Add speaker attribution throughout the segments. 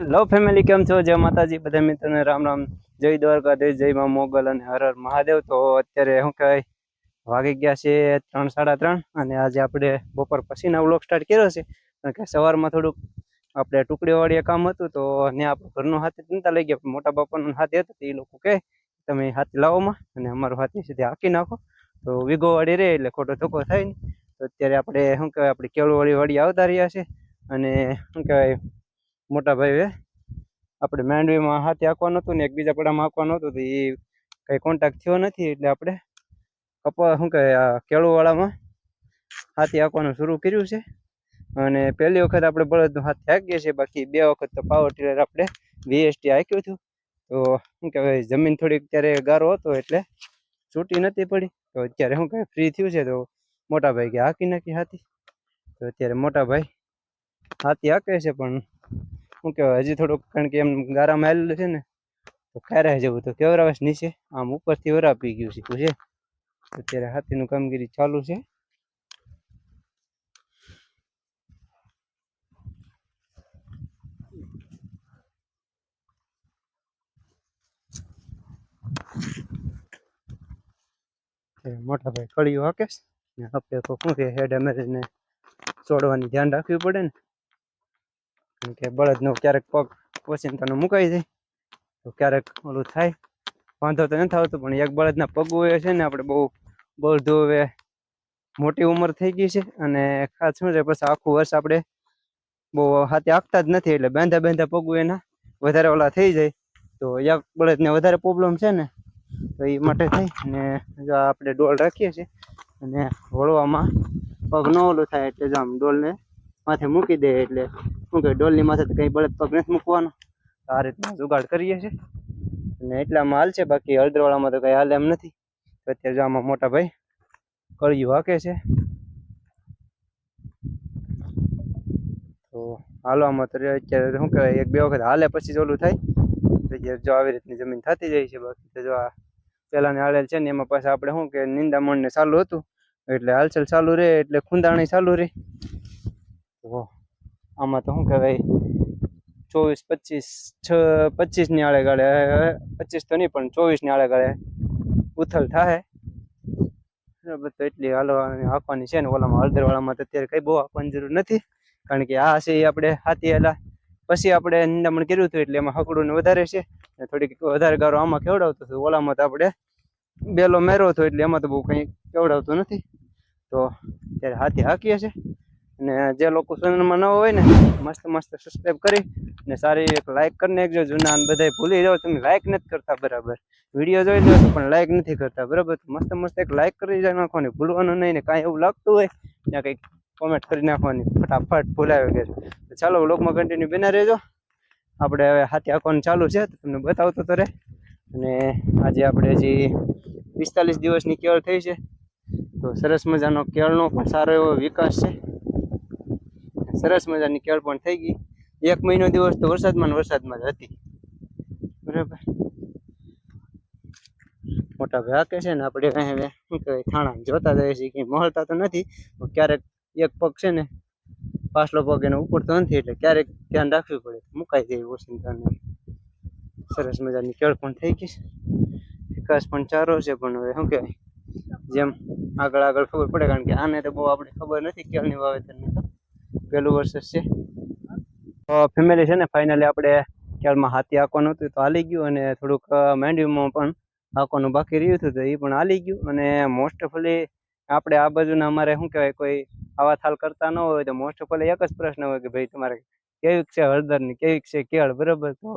Speaker 1: લવ family કેમ છો? જય માતાજી. બધા મિત્રોને રામ રામ. જય દ્વારકાધીશ, જય માં મોગલ અને હર હર મહાદેવ. તો અત્યારે શું કહેવાય, વાગી ગયા છે ત્રણ, સાડા ત્રણ, અને આજે આપણે બપોર પછીના વ્લોગ સ્ટાર્ટ કર્યો છે. કારણ કે સવારમાં થોડુંક આપણે ટુકડીવાળીએ કામ હતું, તો અને આપણું ઘરનું હાથે ચિંતા લઈ ગયા. મોટા બાપાનું હાથે હતું એ લોકો કહે, તમે હાથી લાવોમાં અને અમારું હાથી સીધી હાંકી નાખો. તો વીઘો વાળી રહે એટલે ખોટો ધોકો થાય ને તો અત્યારે આપણે, શું કહેવાય, આપણી કેળુવાળી વાળી આવતા રહ્યા છે. અને, શું કહેવાય મોટા ભાઈએ આપણે માંડવીમાં હાથે આંકવાનું હતું ને એકબીજા પડામાં આંકવાનું હતું તો એ કંઈ કોન્ટેક્ટ થયો નથી એટલે આપણે કપા, શું કહે આ કેળુવાળામાં હાથી આંકવાનું શરૂ કર્યું છે. અને પહેલી વખત આપણે બળદનું હાથે હાંકીએ છીએ, બાકી બે વખત તો પાવર ટીલર આપણે વીએસટી હાંક્યું હતું. તો શું કહેવાય, જમીન થોડીક ત્યારે ગારો હતો એટલે છૂટી નથી પડી. તો અત્યારે શું કહે ફ્રી થયું છે તો મોટા ભાઈ કે હાંકી નાખી હાથી. તો અત્યારે મોટા ભાઈ હાથી હાંકે છે પણ શું કહેવાય, હજી થોડુંક કારણ કે એમ ગારામાં આવેલું છે ને, તો ખારા જવું. તો કેવરાવશ નીચે? આમ ઉપરથી વરાપી ગયું છે છે? અત્યારે હાથીનું કામગીરી ચાલુ છે. મોટા ભાઈ કળિયું હાકેશ ને આપણે તો શું કે હેડ એમરેજને છોડવાની ધ્યાન રાખવી પડે ને. કેમ કે બળદનો ક્યારેક પગ ઓચિંતાનો મુકાઈ જાય, તો ક્યારેક ઓલું થાય. વાંધો તો નથી આવતો, પણ એક બળદના પગ હોય છે ને, આપણે બહુ બળદો હવે મોટી ઉંમર થઈ ગઈ છે અને ખાસ શું છે, પછી આખું વર્ષ આપણે બહુ હાથે આખતા જ નથી, એટલે બાંધા બાંધા પગ એના વધારે ઓલા થઈ જાય. તો એક બળદને વધારે પ્રોબ્લેમ છે ને, તો એ માટે થઈ ને જો આપણે ડોલ રાખીએ છીએ અને વળવામાં પગ ન ઓલું થાય એટલે જો આમ ડોલને માથે મૂકી દે એટલે શું કહે ડોલની માથે તો કંઈ બળદ પગ નથી મૂકવાનો. આ રીતના જુગાડ કરીએ છીએ. અને એટલામાં હાલ છે, બાકી હળદરવાળામાં તો કંઈ હાલ એમ નથી. અત્યારે જો આમાં મોટા ભાઈ કળિયું હાકે છે. તો હાલવામાં તો અત્યારે શું કહેવાય, એક બે વખત હાલે, પછી જ ઓલું થાય. જો આવી રીતની જમીન થતી જાય છે, બાકી તો જો આ પહેલાંને હાલેલ છે ને, એમાં પાછા આપણે શું કે નિંદામણ ને ચાલુ હતું. એટલે હાલચાલ ચાલુ રહે, એટલે ખૂંદાણી ચાલુ રહે. તો આમાં તો શું કહેવાય? ચોવીસ, પચીસ, છ, પચીસની આળે ગાળે પચીસ તો નહીં, પણ ચોવીસની આળે ગાળે ઉથલ થાય બરાબર, તો એટલી હાલવાની આપવાની છે ને, ઓલામાં હળદરવાળામાં તો અત્યારે કંઈ બહુ આપવાની જરૂર નથી. કારણ કે આ છે એ આપણે હાથી હેલા પછી આપણે નિંદામણ કર્યું હતું એટલે એમાં હકડું વધારે છે. ને થોડીક વધારે ગારો આમાં કેવડાવતો હતો, ઓલામાં તો આપણે બેલો મેરો હતો એટલે એમાં તો બહુ કંઈ કેવડાવતું નથી. તો ત્યારે હાથી હાકીએ છે. અને જે લોકો ચેનલમાં ન હોય ને, મસ્ત મસ્ત સબસ્ક્રાઈબ કરી ને સારી એક લાઈક કરી નાખજો. જૂના અને બધાય ભૂલી જાઓ, તમે લાઈક નથી કરતા બરાબર. વીડિયો જોઈ લો પણ લાઈક નથી કરતા બરાબર. મસ્ત મસ્ત એક લાઈક કરી જ નાખવાની, ભૂલવાનું નહીં ને કાંઈ એવું લાગતું હોય, ત્યાં કંઈક કોમેન્ટ કરી નાખવાની, ફટાફટ ભૂલાવી વગેરે ચાલો વ્લોગમાં કન્ટિન્યુ બના રહેજો. આપણે હવે હાથી આંખવાનું ચાલુ છે તમને બતાવતો તો રહે. અને આજે આપણે હજી પિસ્તાલીસ દિવસની કેળ થઈ છે. તો સરસ મજાનો કેળનો પણ સારો એવો વિકાસ છે. સરસ મજાની કેળ પણ થઈ ગઈ. એક મહિનો દિવસ તો વરસાદમાં વરસાદમાં જ હતી. બરાબર. મોટા ભાઈ હાકે છે ને, આપણે કાંઈ શું કહેવાય થાણા જોતા જઈએ છીએ કંઈ મળતા તો નથી ક્યારેક એક પગ છે ને, પાછલો પગ એનો ઉપર તો નથી, એટલે ક્યારેક ધ્યાન રાખવું પડે. મુકાઈ જાય વોશિંગ્ટન સરસ મજાની કેળ પણ થઈ ગઈ વિકાસ પણ સારો છે, પણ હવે શું કહેવાય, જેમ આગળ આગળ ખબર પડે, કારણ કે આને તો બહુ આપણે ખબર નથી, કેળની વાવેતરની પહેલું વર્ષ છે. ફેમિલી છે ને ફાઇનલી આપણે ખ્યાલમાં હાથી આંકવાનું હતું તો હાલી ગયું અને થોડુંક મેન્ડ્યુમાં પણ આંકવાનું બાકી રહ્યું હતું, તો એ પણ હાલી ગયું. અને મોસ્ટ ઓફલી આપણે આ બાજુના અમારે શું કહેવાય, કોઈ આવા થાલ કરતા ન હોય, તો મોસ્ટ ઓફલી એક જ પ્રશ્ન હોય કે ભાઈ, તમારે કેવીક છે હળદરની કેવીક છે કેળ, બરાબર? તો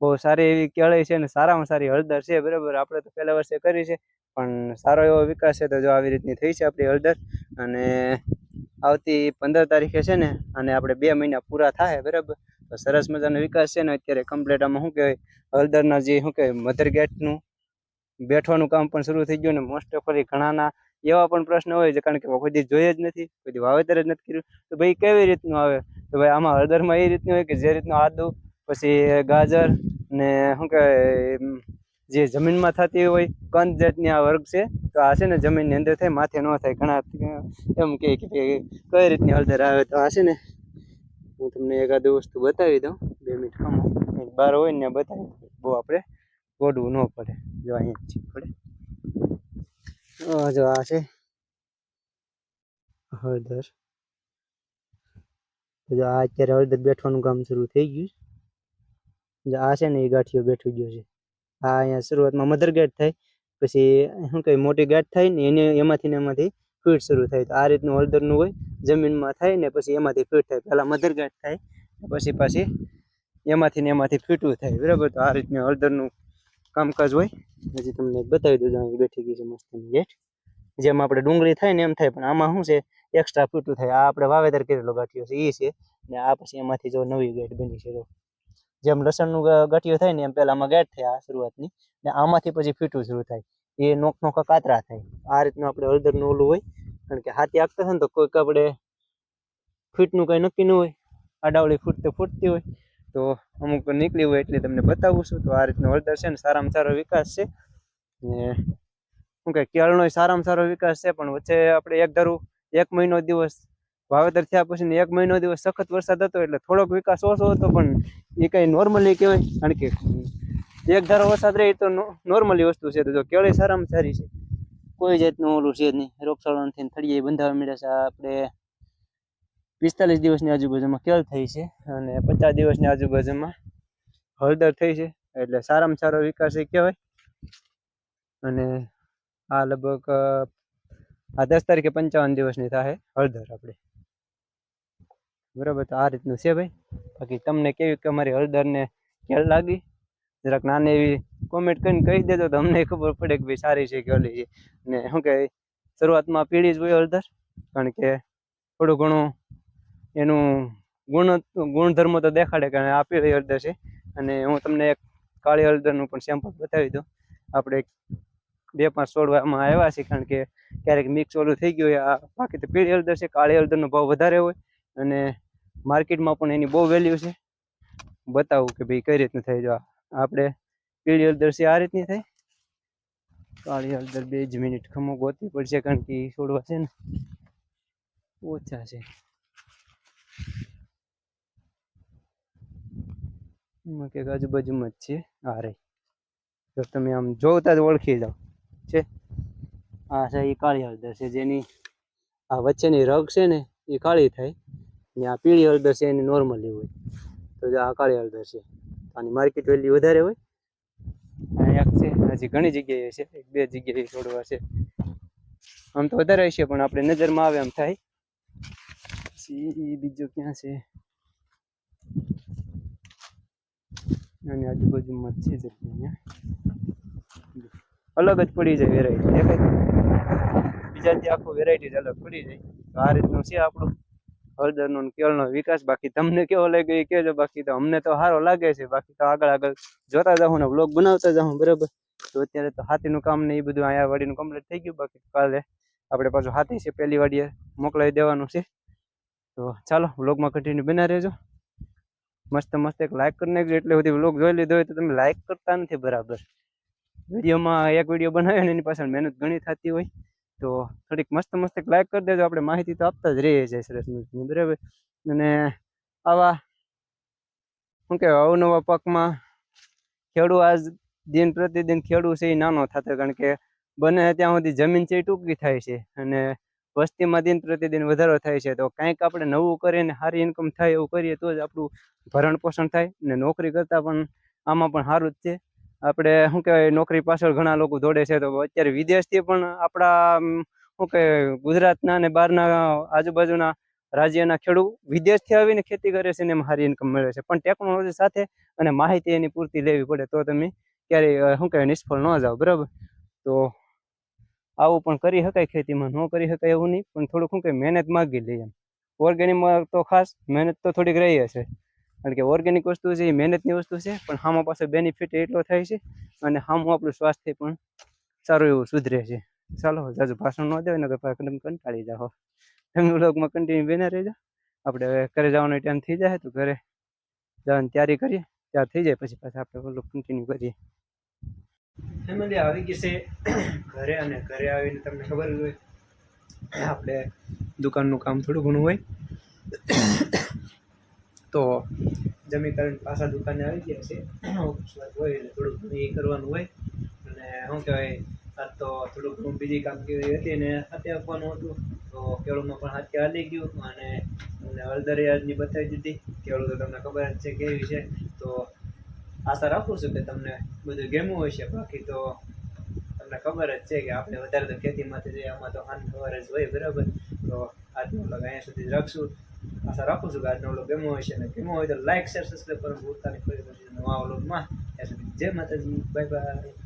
Speaker 1: બહુ સારી એવી કેળાઈ છે અને સારામાં સારી હળદર છે, બરાબર? આપણે તો પહેલા વર્ષે કરી છે, પણ સારો એવો વિકાસ છે, તો જો આવી રીતની થઈ છે આપણી હળદર. અને આવતી પંદર તારીખે છે ને, અને આપણે બે મહિના પૂરા થાય, બરાબર? તો સરસ મજાનો વિકાસ છે ને, અત્યારે કમ્પ્લીટ આમાં શું કહેવાય? હળદરના જે શું કહેવાય મધર ગેટનું બેઠવાનું કામ પણ શરૂ થઈ ગયું ને મોસ્ટ ઓફલી ઘણાના એવા પણ પ્રશ્ન હોય છે, કારણ કે કોઈ જોઈએ જ નથી, કોઈ વાવેતર જ નથી કર્યું. તો ભાઈ, કેવી રીતનું આવે? તો ભાઈ, આમાં હળદરમાં એ રીતનું હોય કે જે રીતનું આદુ, પછી ગાજર ને શું કહેવાય જે જમીનમાં થતી હોય, કંદ જાતની આ વર્ગ છે, તો આ છે ને જમીનની અંદર થાય, માથે ન થાય, ઘણા એમ કે કઈ રીતની હળદર આવે, તો આ છે ને, હું તમને એકાદ વસ્તુ બતાવી દઉં, બે મિનિટ કમો બાર હોય ને બતાવી દઉં, બહુ આપણે ગોડવું ન પડે, જો અહીંયા પડે. જો આ છે, હળદર. જો આ અત્યારે હળદર બેઠવાનું કામ શરૂ થઈ ગયું છે. આ છે ને એ ગાંઠિયો બેઠી ગયો છે. આ અહીંયા શરૂઆતમાં મધર ગાંઠ થાય પછી શું કહે મોટી ગાંઠ થાય ને એને, એમાંથી ને એમાંથી ફીટ શરૂ થાય તો આ રીતનું હળદરનું હોય, જમીનમાં થાય ને પછી એમાંથી ફીટ થાય. પહેલાં મધર ગાંઠ થાય, પછી પાછી એમાંથી ને એમાંથી ફીટું થાય. બરાબર? તો આ રીતનું હળદરનું કામકાજ હોય. હજી તમને બતાવી દઉં બેઠી ગઈ છે મસ્તની ગેટ. જેમ આપણે ડુંગળી થાય ને એમ થાય, પણ આમાં શું છે એક્સ્ટ્રા ફીટું થાય. આ આપણે વાવેતર કરેલો ગાંઠિયો છે એ છે. ને આ પછી એમાંથી જો નવી ગેટ બની છે, જો જેમ લસણનું ગઠિયું થાય ને એમ પહેલામાં ગેટ થાય આ શરૂઆતની, ને આમાંથી પછી ફીટું શરૂ થાય. એ નોક નોકા કાતરા થાય. આ રીતનું આપણે હળદરનું ઓલું હોય, કારણ કે હાથી આગતા થાય ને તો કોઈક આપણે ફીટનું કંઈ નક્કી ન હોય. આડાવળી ફૂટ તો ફૂટતી હોય. તો અમુક નીકળી હોય એટલે તમને બતાવું છું. તો આ રીતનું હળદર છે ને સારામાં સારો વિકાસ છે. ને શું કે કેળનો સારામાં સારો વિકાસ છે, પણ વચ્ચે આપણે એક ધારું, એક મહિનો દિવસ વાવેતર થયા પછી એક મહિનો દિવસ સખત વરસાદ હતો એટલે થોડોક વિકાસ ઓછો હતો, પણ એ કંઈ નોર્મલી કહેવાય. કારણ કે એક ધારો વરસાદ રહે તો નોર્મલી વસ્તુ છે. તો જો કેળી સારામાં સારી છે. કોઈ જાતનું ઓલું છે જ નહીં. રોગચાળો નથી થળીએ બંધાવા મળ્યા છે. આપણે પિસ્તાલીસ દિવસની આજુબાજુમાં કેળ થઈ છે અને પચાસ દિવસની આજુબાજુમાં હળદર થઈ છે. એટલે સારામાં સારો વિકાસ એ કહેવાય. અને આ લગભગ આ દસ તારીખે પંચાવન દિવસની થાય હળદર આપણે. બરાબર, તો આ રીતનું છે ભાઈ. બાકી તમને કેવી કે અમારી હળદરને કેળ લાગી? જરાક નાની એવી કોમેન્ટ કરીને કહી દેજો, તો અમને ખબર પડે કે ભાઈ સારી છે કે ઓલી છે. ને શું કહે શરૂઆતમાં પીળી જ હોય હળદર, કારણ કે થોડું ઘણું એનું ગુણ ગુણધર્મો તો દેખાડે કે આ પીળી હળદર છે. અને હું તમને એક કાળી હળદરનું પણ સેમ્પલ બતાવી દઉં. આપણે બે પાંચ છોડવામાં આવ્યા છે કારણ કે ક્યારેક મિક્સ ઓલું થઈ ગયું હોય, આ બાકી તો પીળી હળદર છે, કાળી હળદરનો ભાવ વધારે હોય. અને માર્કેટમાં પણ એની બહુ વેલ્યુ છે. બતાવું કે ભાઈ કઈ રીતનું થાય જો આપણે પીળી હળદર છે, આ રીતની થાય? કાળી હળદર બે જ મિનિટ ખમો ગોતવી પડશે કારણ કે છોડવા છે ને. ઓછા છે. કંઈક આજુબાજુમાં જ છે. આ રહી. જો તમે આમ જોતા જ ઓળખી જાઓ. છે? આ છે એ કાળી હળદર છે, જેની આ વચ્ચેની રગ છે ને, એ કાળી થાય. ને આ પીળી હળદર છે, એની નોર્મલી હોય. તો જે આ કાળી હળદર છે. આની માર્કેટ વેલ્યુ વધારે હોય. અહીંયા છે, હજી ઘણી જગ્યાએ છે, એક બે જગ્યાએ છોડવા છે. આમ તો વધારે હશે, પણ આપણે નજરમાં આવે એમ થાય. બીજું ક્યાં છે? અને આજુબાજુમાં છે જ અહીંયા. અલગ જ પડી જાય વેરાયટી દેખાય બીજાથી આખો વેરાયટી અલગ પડી જાય. તો આ રીતનું છે આપણું. હળદરનો કેળનો વિકાસ. બાકી તમને કેવો લાગ્યો એ કહેજો. બાકી તો અમને તો સારો લાગે છે. બાકી તો આગળ આગળ જોતા જાઉં ને બ્લોગ બનાવતા જાઉં, બરાબર? તો અત્યારે તો હાથીનું કામ ને એ બધું અહીંયા વાડીનું કમ્પ્લીટ થઈ ગયું. બાકી કાલે આપણે પાછું હાથી છે પહેલી વાડીએ મોકલાવી દેવાનું છે. તો ચાલો વ્લોગમાં કન્ટિન્યુ બના રહેજો. મસ્ત મસ્ત એક લાઈક કરી નાખજો. એટલે બધી વ્લોગ જોઈ લીધો હોય તો તમે લાઈક કરતા નથી, બરાબર? વિડીયોમાં એક વીડિયો બનાવ્યો ને એની પાછળ મહેનત ઘણી થતી હોય. તો થોડીક મસ્ત મસ્ત લાઈક કરી દેજો. આપણે માહિતી તો આપતા જ રહીએ છીએ સરસ મજાની, બરાબર? અને આવા, શું કહેવાય, અવનવા પાકમાં ખેડૂત આજ દિન પ્રતિદિન ખેડૂત છે એ નાનો થતો, કારણ કે બને ત્યાં સુધી જમીન છે એ ટૂંકી થાય છે અને વસ્તીમાં દિન પ્રતિદિન વધારો થાય છે. તો કાંઈક આપણે નવું કરીને સારી ઇન્કમ થાય એવું કરીએ તો જ આપણું ભરણ પોષણ થાય ને નોકરી કરતાં પણ આમાં પણ સારું જ છે. આપણે શું કહેવાય, નોકરી પાછળ ઘણા લોકો દોડે છે તો અત્યારે વિદેશથી પણ આપણા શું કહેવાય, ગુજરાતના અને બહારના આજુબાજુના રાજ્યના ખેડૂત વિદેશથી આવીને ખેતી કરે છે ને એમાં સારી ઇન્કમ મળે છે. પણ ટેકનોલોજી સાથે અને માહિતી એની પૂરતી લેવી પડે તો તમે ક્યારેય શું કહેવાય, નિષ્ફળ ન જાઓ, બરાબર? તો આવું પણ કરી શકાય, ખેતીમાં ન કરી શકાય એવું નહીં, પણ થોડુંક શું કહેવાય, મહેનત માગી લઈએ ઓર્ગેનિકમાં તો ખાસ મહેનત તો થોડીક રહી હશે. કારણ કે ઓર્ગેનિક વસ્તુ છે, એ મહેનતની વસ્તુ છે, પણ આમાં પાસે બેનિફિટ એટલો થાય છે અને આમાં આપણું સ્વાસ્થ્ય પણ સારું એવું સુધરે છે. ચાલો, જાજુ ભાષણ ન દેવાય ને તો પાછા કદમ કંટાળી જાઓ. તમે વ્લોગમાં કન્ટિન્યુ બેના રહેજો. આપણે હવે ઘરે જવાનો ટાઈમ થઈ જાય તો ઘરે જવાની તૈયારી કરીએ ત્યાં થઈ જાય પછી પાછા આપણે વ્લોગ કન્ટિન્યુ કરીએ. ફેમિલી આવી ગઈ છે. ઘરે અને ઘરે આવીને તમને ખબર જ હોય. આપણે દુકાનનું કામ થોડું ઘણું હોય. તો જમી કરીને પાછા દુકાને આવી ગયા છે. ઓફિસ હોય એટલે થોડુંક ઘણું એ કરવાનું હોય. અને શું કહેવાય આજ તો થોડુંક ઘણું બીજી કામગીરી હતી ને હાથે આપવાનું હતું. તો કેળુંમાં પણ હાથે હાલી ગયું અને મને હળદરિયાદની બતાવી દીધી. કેળું તો તમને ખબર જ છે કેવી છે. તો આશા રાખું છું કે તમને બધું ગેમું હોય છે બાકી તો તમને ખબર જ છે કે આપણે વધારે તો ખેતીમાંથી જઈએ આમાં તો હાન ખબર જ હોય બરાબર. તો આજનો લગ અહીંયા સુધી રાખશું. આશા રાખું છું કે આજનો વ્લોગ ગેમો હોય છે ને ગેમો હોય તો લાઈક શેર સબસ્ક્રાઈબ કરવાનું ભૂલતા નહીં ફરી નવા વ્લોગમાં ત્યાં સુધી જય માતાજી બાય બાય